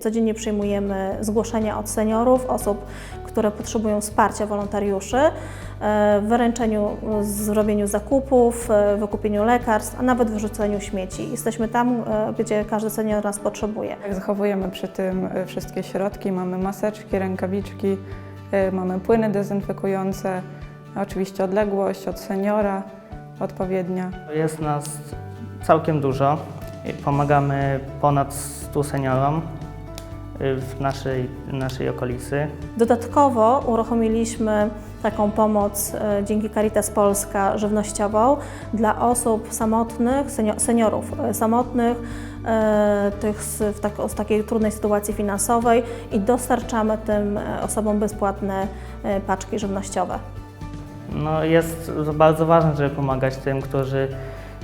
Codziennie przyjmujemy zgłoszenia od seniorów, osób, które potrzebują wsparcia wolontariuszy e, w wyręczeniu, zrobieniu zakupów, e, wykupieniu lekarstw, a nawet wyrzuceniu śmieci. Jesteśmy tam, e, gdzie każdy senior nas potrzebuje. Tak, Zachowujemy przy tym wszystkie środki, mamy maseczki, rękawiczki, mamy płyny dezynfekujące, oczywiście odległość od seniora odpowiednia. Jest nas całkiem dużo. Pomagamy ponad 100 seniorom w naszej, naszej okolicy. Dodatkowo uruchomiliśmy taką pomoc e, dzięki Caritas Polska żywnościową dla osób samotnych, senio- seniorów e, samotnych, tych z, w tak, z takiej trudnej sytuacji finansowej i dostarczamy tym osobom bezpłatne paczki żywnościowe. No, jest bardzo ważne, żeby pomagać tym, którzy,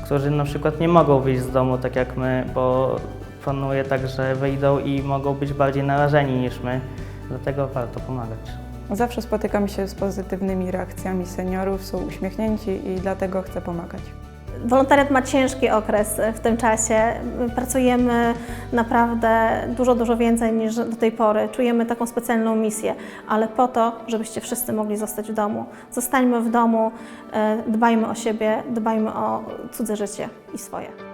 którzy na przykład nie mogą wyjść z domu tak jak my, bo planuję tak, że wyjdą i mogą być bardziej narażeni niż my. Dlatego warto pomagać. Zawsze spotykam się z pozytywnymi reakcjami seniorów, są uśmiechnięci i dlatego chcę pomagać. Wolontariat ma ciężki okres w tym czasie. Pracujemy naprawdę dużo, dużo więcej niż do tej pory. Czujemy taką specjalną misję, ale po to, żebyście wszyscy mogli zostać w domu. Zostańmy w domu, e, dbajmy o siebie, dbajmy o cudze życie i swoje.